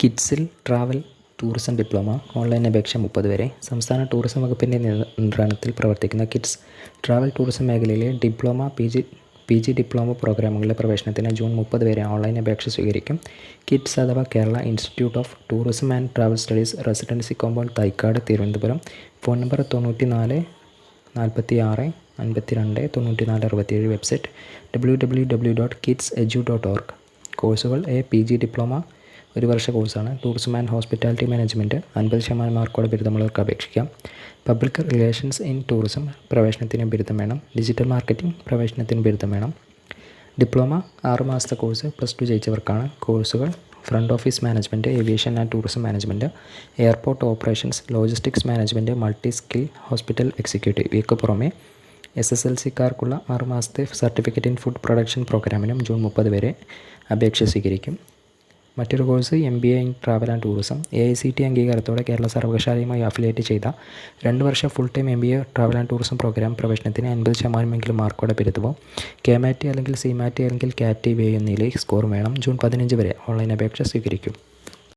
കിഡ്സിൽ travel tourism diploma online അപേക്ഷ മുപ്പത് വരെ സംസ്ഥാന ടൂറിസം വകുപ്പിന്റെ നിയന്ത്രണത്തിൽ പ്രവർത്തിക്കുന്ന കിഡ്സ് ട്രാവൽ ടൂറിസം മേഖലയിലെ diploma P G P G diploma പ്രോഗ്രാമുകളിലെ പ്രവേശനത്തിന് ജൂൺ മുപ്പത് വരെ ഓൺലൈൻ അപേക്ഷ സ്വീകരിക്കും. കിഡ്സ് അഥവാ Kerala Institute of Tourism and Travel Studies Residency Compound Thycaud Thiruvananthapuram. Phone number തൊണ്ണൂറ്റി നാല് നാൽപ്പത്തി ആറ് അൻപത്തി രണ്ട് തൊണ്ണൂറ്റി നാല് അറുപത്തിയേഴ് website W W W dot KITTS edu dot org കോഴ്സുകൾ എ പി ജി ഡിപ്ലോമ ഒരു വർഷ കോഴ്സാണ്. ടൂറിസം ആൻഡ് ഹോസ്പിറ്റാലിറ്റി മാനേജ്മെന്റ് അൻപത് ശതമാനം മാർക്കോടെ ബിരുദമുള്ളവർക്ക് അപേക്ഷിക്കാം. പബ്ലിക് റിലേഷൻസ് ഇൻ ടൂറിസം പ്രവേശനത്തിന് ബിരുദം വേണം. ഡിജിറ്റൽ മാർക്കറ്റിംഗ് പ്രവേശനത്തിന് ബിരുദം വേണം. ഡിപ്ലോമ ആറ് മാസത്തെ കോഴ്സ് പ്ലസ് ടു ജയിച്ചവർക്കാണ്. കോഴ്സുകൾ front office management aviation and tourism management airport operations logistics management multi skill hospital executive ഇവയ്ക്ക് പുറമെ എസ് എസ് എൽ സിക്കാർക്കുള്ള ആറ് മാസത്തെ സർട്ടിഫിക്കറ്റ് ഇൻ ഫുഡ് പ്രൊഡക്ഷൻ പ്രോഗ്രാമിനും ജൂൺ മുപ്പത് വരെ അപേക്ഷ സ്വീകരിക്കും. മറ്റൊരു course M B A in travel and tourism A I C T അംഗീകാരത്തോടെ Kerala സർവകലാശാലയുമായി അഫിലിയേറ്റ് ചെയ്ത രണ്ട് വർഷം full time M B A travel and tourism programme പ്രവേശനത്തിന് അൻപത് ശതമാനമെങ്കിലും മാർക്കോടെ പെരുത്തുമോ കെ മാറ്റി അല്ലെങ്കിൽ സി മാറ്റി അല്ലെങ്കിൽ കാറ്റി വേ എന്നിവയിലെ സ്കോർ വേണം. ജൂൺ പതിനഞ്ച് വരെ ഓൺലൈൻ അപേക്ഷ സ്വീകരിക്കും.